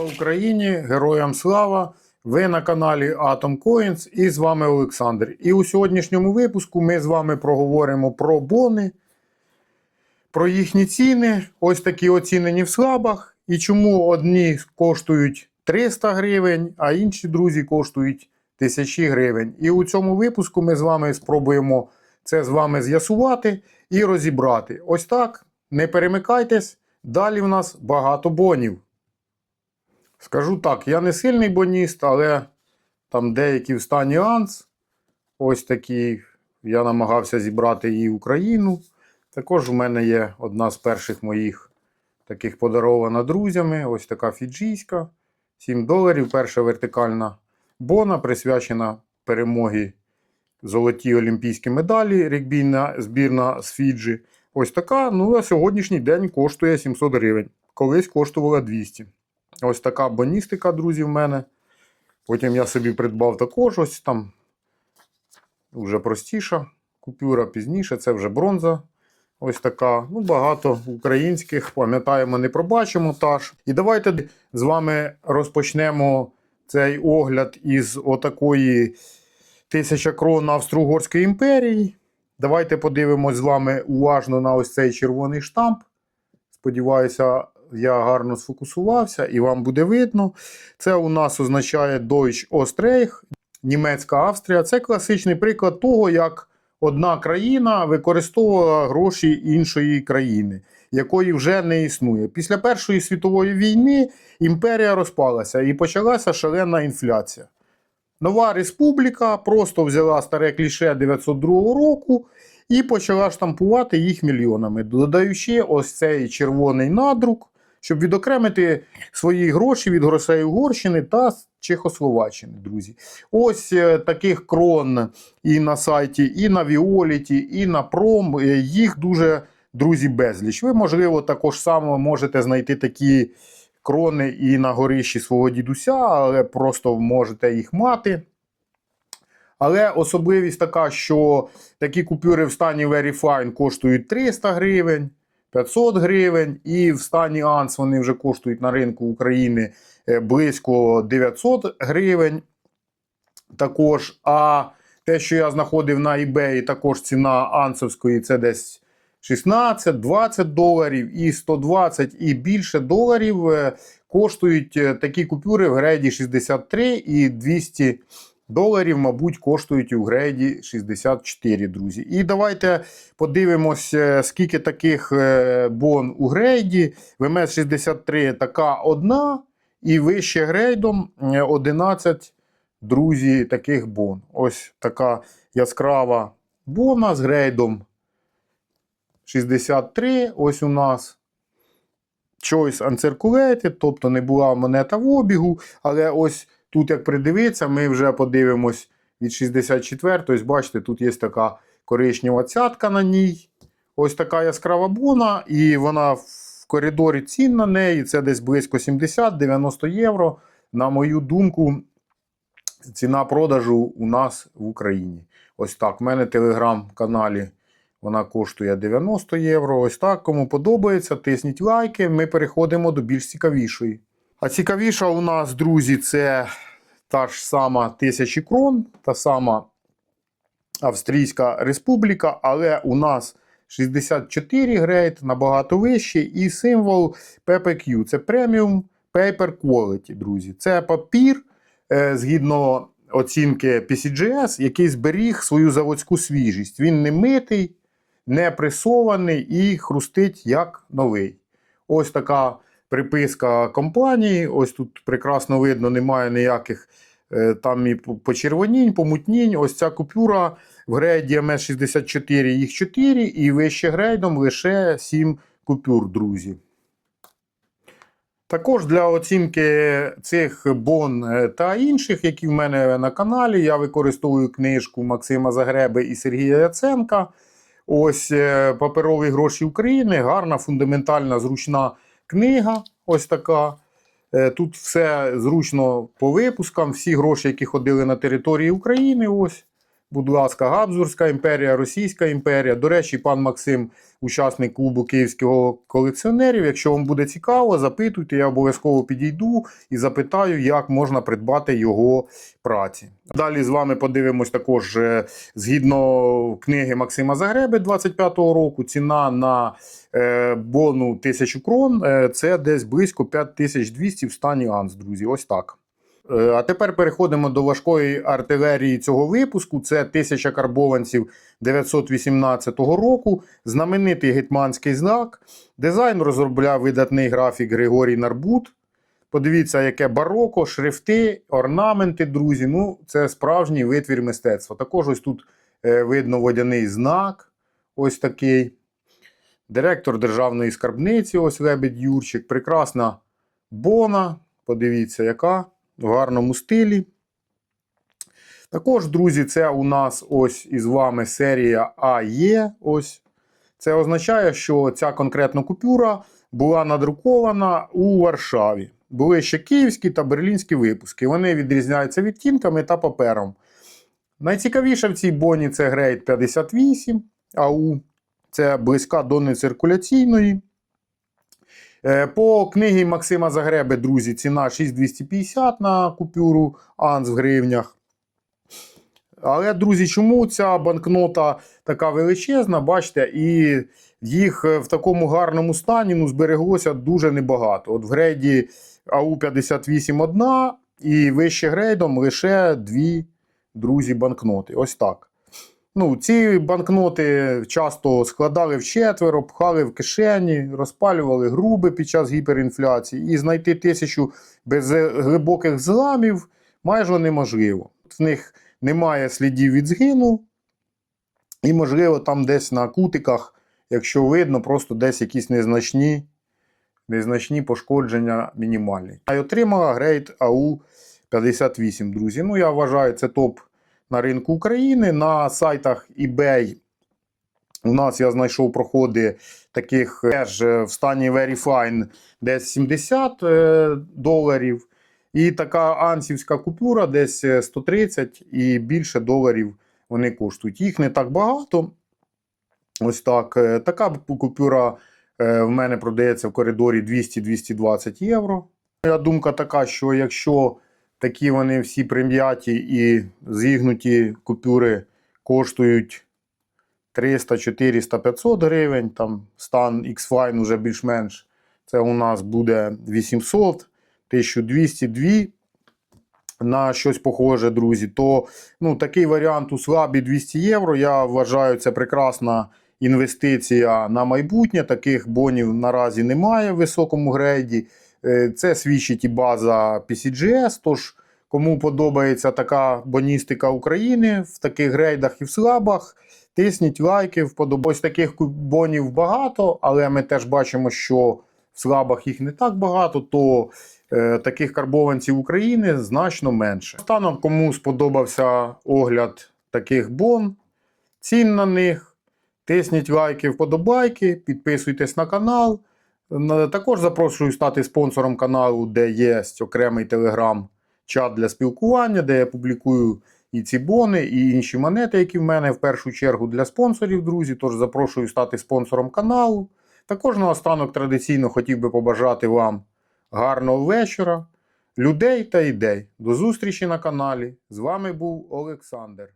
Слава Україні! Героям слава! Ви на каналі Atom Coins і з вами Олександр. І у сьогоднішньому випуску ми з вами проговоримо про бони, про їхні ціни, ось такі оцінені в слабах, і чому одні коштують 300 гривень, а інші друзі коштують 1000 гривень. І у цьому випуску ми з вами спробуємо це з вами з'ясувати і розібрати. Ось так. Не перемикайтесь. Далі в нас багато бонів. Скажу так, я не сильний боніст, але там деякі вста нюанс. Ось такі. Я намагався зібрати і Україну. Також у мене є одна з перших моїх таких подарована друзями. Ось така фіджійська. 7 доларів. Перша вертикальна бона, присвячена перемогі золоті олімпійські медалі, регбійна збірна з Фіджі. Ось така. Ну, на сьогоднішній день коштує 700 гривень. Колись коштувала 200. Ось така боністика, друзі, в мене. Потім я собі придбав також ось там. Вже простіша купюра пізніше, це вже бронза. Ось така. Ну, багато українських. Пам'ятаємо, не пробачимо таж. І давайте з вами розпочнемо цей огляд із отакої тисяча крон Австро-Угорської імперії. Давайте подивимось з вами уважно на ось цей червоний штамп. Сподіваюся, я гарно сфокусувався і вам буде видно. Це у нас означає Deutsch Ostreich, німецька Австрія. Це класичний приклад того, як одна країна використовувала гроші іншої країни, якої вже не існує. Після Першої світової війни імперія розпалася і почалася шалена інфляція. Нова республіка просто взяла старе кліше 902 року і почала штампувати їх мільйонами, додаючи ось цей червоний надрук, щоб відокремити свої гроші від грошей Угорщини та Чехословаччини, друзі. Ось е, таких крон і на сайті, і на Віоліті, і на Пром. е, Їх дуже, друзі, безліч. Ви, можливо, також само можете знайти такі крони і на горищі свого дідуся, але просто можете їх мати. Але особливість така, що такі купюри в стані Very Fine коштують 300 гривень, 500 гривень, і в стані Анс вони вже коштують на ринку України е, близько 900 гривень. Також, а те, що я знаходив на eBay, також ціна ансовської це десь 16-20 доларів, і 120 і більше доларів е, коштують е, такі купюри в грейді 63 і 200 доларів, мабуть, коштують у грейді 64, друзі. І давайте подивимось, е, скільки таких е, бон у грейді. ВМС 63 така одна, і вище грейдом е, 11, друзі, таких бон. Ось така яскрава бона з грейдом 63. Ось у нас. Choice Uncirculated, тобто не була монета в обігу, але ось Тут, як придивитися, ми вже подивимось від 64 Ось бачите, тут є така коричнева цятка на ній. Ось така яскрава бона, і вона в коридорі цін на неї. Це десь близько 70-90 євро. На мою думку, ціна продажу у нас в Україні. Ось так. У мене в телеграм-каналі вона коштує 90 євро. Ось так. Кому подобається, тисніть лайки. Ми переходимо до більш цікавішої. А цікавіша у нас, друзі, це та ж сама тисячі крон, та сама Австрійська Республіка, але у нас 64 грейд, набагато вищий, і символ PPQ це Premium Paper Quality, друзі. Це папір, е, згідно оцінки PCGS, який зберіг свою заводську свіжість. Він не митий, не пресований і хрустить як новий. Ось така приписка компанії. Ось тут прекрасно видно, немає ніяких е, там і почервонінь, помутнінь. Ось ця купюра в грейді МС64 їх 4, і вище грейдом лише 7 купюр, друзі. Також для оцінки цих бон е, та інших, які в мене на каналі, я використовую книжку Максима Загреби і Сергія Яценка. Ось е, паперові гроші України, гарна, фундаментальна, зручна книга. Ось така. Е, Тут все зручно по випускам. Всі гроші, які ходили на території України, ось Будь ласка, Габсбурзька імперія, Російська імперія. До речі, пан Максим, учасник клубу київського колекціонерів. Якщо вам буде цікаво, запитуйте, я обов'язково підійду і запитаю, як можна придбати його праці. Далі з вами подивимось також е, згідно книги Максима Загреби 25-го року. Ціна на е, бону 1000 крон е, це десь близько 5200 в стані Анс, друзі. Ось так. Е, А тепер переходимо до важкої артилерії цього випуску. Це 1000 карбованців 918 року. Знаменитий гетьманський знак. Дизайн розробляв видатний графік Григорій Нарбут. Подивіться, яке бароко, шрифти, орнаменти, друзі. Ну, це справжній витвір мистецтва. Також ось тут е, видно водяний знак. Ось такий. Директор державної скарбниці, ось Лебедь Юрчик. Прекрасна бона. Подивіться, яка в гарному стилі. Також, друзі, це у нас ось із вами серія АЕ. Ось. Це означає, що ця конкретна купюра була надрукована у Варшаві. Були ще київські та берлінські випуски. Вони відрізняються відтінками та папером. Найцікавіше в цій боні це грейд 58 АУ. Це близька до нециркуляційної. Е, По книгі Максима Загреби, друзі, ціна 6250 на купюру Анс в гривнях. Але, друзі, чому ця банкнота така величезна, бачите, і їх е, в такому гарному стані ну, збереглося дуже небагато. От в грейді АУ-58 одна, і вище грейдом лише дві друзі банкноти. Ось так. Ну, ці банкноти часто складали в четверо, пхали в кишені, розпалювали груби під час гіперінфляції, і знайти тисячу без глибоких зламів майже неможливо. В них немає слідів від згину, і, можливо, там десь на кутиках, якщо видно, просто десь якісь незначні, незначні пошкодження мінімальні. А й отримала грейд АУ-58, друзі. Ну, я вважаю, це топ на ринку України. На сайтах eBay у нас я знайшов проходи таких теж е, в стані Very Fine десь 70 е, доларів. І така ансівська купюра десь е, 130 і більше доларів вони коштують. Їх не так багато. Ось так. Е, Така купюра е, в мене продається в коридорі 200-220 євро. Моя думка така, що якщо такі вони всі прим'яті і зігнуті купюри коштують 300, 400, 500 гривень, там стан X-Fine уже більш-менш, це у нас буде 800, 1200, 2 на щось похоже, друзі, то ну, такий варіант у слабі 200 євро. Я вважаю, це прекрасна інвестиція на майбутнє. Таких бонів наразі немає в високому грейді. Е, Це свідчить і база PCGS. Тож, кому подобається така боністика України в таких грейдах і в слабах, тисніть лайки, вподобайки. Ось таких бонів багато, але ми теж бачимо, що в слабах їх не так багато, то е, таких карбованців України значно менше. Станом, кому сподобався огляд таких бон, цін на них, тисніть лайки, вподобайки, підписуйтесь на канал. Також запрошую стати спонсором каналу, де є окремий телеграм-чат для спілкування, де я публікую і ці бони, і інші монети, які в мене в першу чергу для спонсорів, друзі. Тож запрошую стати спонсором каналу. Також наостанок традиційно хотів би побажати вам гарного вечора, людей та ідей. До зустрічі на каналі. З вами був Олександр.